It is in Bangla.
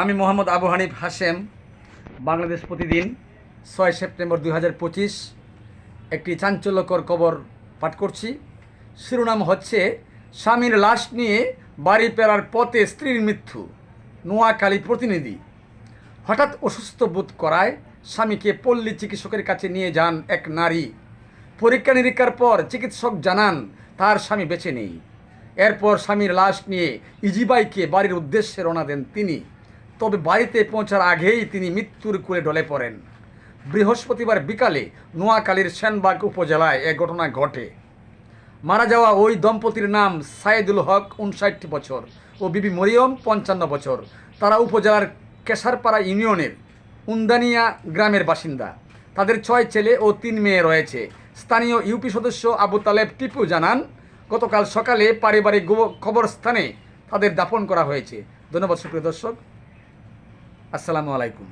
আমি মোহাম্মদ আবু হানিফ হাশেম, বাংলাদেশ প্রতিদিন ছয় সেপ্টেম্বর দুই হাজার পঁচিশ একটি চাঞ্চল্যকর কবর পাঠ করছি। শিরোনাম হচ্ছে, স্বামীর লাশ নিয়ে বাড়ি ফেরার পথে স্ত্রীর মৃত্যু, নোয়াখালী প্রতিনিধি। হঠাৎ অসুস্থ বোধ করায় স্বামীকে পল্লী চিকিৎসকের কাছে নিয়ে যান এক নারী। পরীক্ষা নিরীক্ষার পর চিকিৎসক জানান, তার স্বামী বেঁচে নেই। এরপর স্বামীর লাশ নিয়ে ইজিবাইকে বাড়ির উদ্দেশ্যে রওনা দেন তিনি। তবে বাড়িতে পৌঁছার আগেই তিনি মৃত্যুর কোলে ঢলে পড়েন। বৃহস্পতিবার বিকালে নোয়াখালীর সেনবাগ উপজেলায় এ ঘটনা ঘটে। মারা যাওয়া ওই দম্পতির নাম সাইদুল হক উনষাট বছর ও বিবি মরিয়ম পঞ্চান্ন বছর। তারা উপজেলার কেশারপাড়া ইউনিয়নের উন্দানিয়া গ্রামের বাসিন্দা। তাদের ছয় ছেলে ও তিন মেয়ে রয়েছে। স্থানীয় ইউপি সদস্য আবু তালেব টিপু জানান গতকাল সকালে পারিবারিক কবরস্থানে তাদের দাপন করা হয়েছে। ধন্যবাদ সুপ্রিয় দর্শক। আসসালামু আলাইকুম।